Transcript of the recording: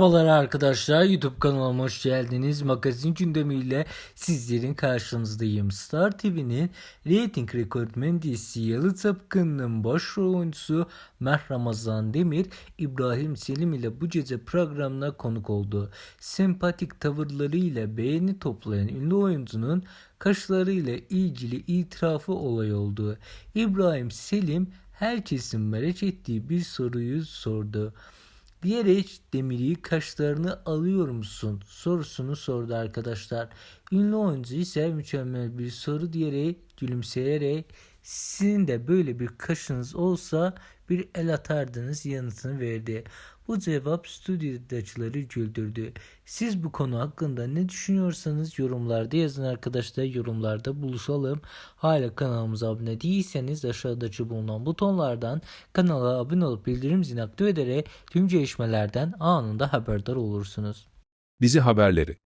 Merhabalar arkadaşlar YouTube kanalıma hoş geldiniz. Magazin gündemiyle sizlerin karşınızdayım. Star TV'nin reyting rekortmeni dizisi Yalı Tapkın'ın başrol oyuncusu Meh Ramazan Demir, İbrahim Selim ile bu gece programına konuk oldu. Sempatik tavırlarıyla beğeni toplayan ünlü oyuncunun kaşlarıyla ilgili itirafı olay oldu. İbrahim Selim herkesin merak ettiği bir soruyu sordu diyerek Demir'i kaşlarını alıyor musun sorusunu sordu arkadaşlar. Ünlü oyuncu ise mükemmel bir soru diyerek gülümseyerek sizin de böyle bir kaşınız olsa bir el atardınız yanıtını verdi. Bu cevap stüdyodakileri güldürdü. Siz bu konu hakkında ne düşünüyorsanız yorumlarda yazın arkadaşlar. Yorumlarda buluşalım. Hala kanalımıza abone değilseniz aşağıdaki bulunan butonlardan kanala abone olup bildirim zilini aktif ederek tüm gelişmelerden anında haberdar olursunuz. Dizi haberleri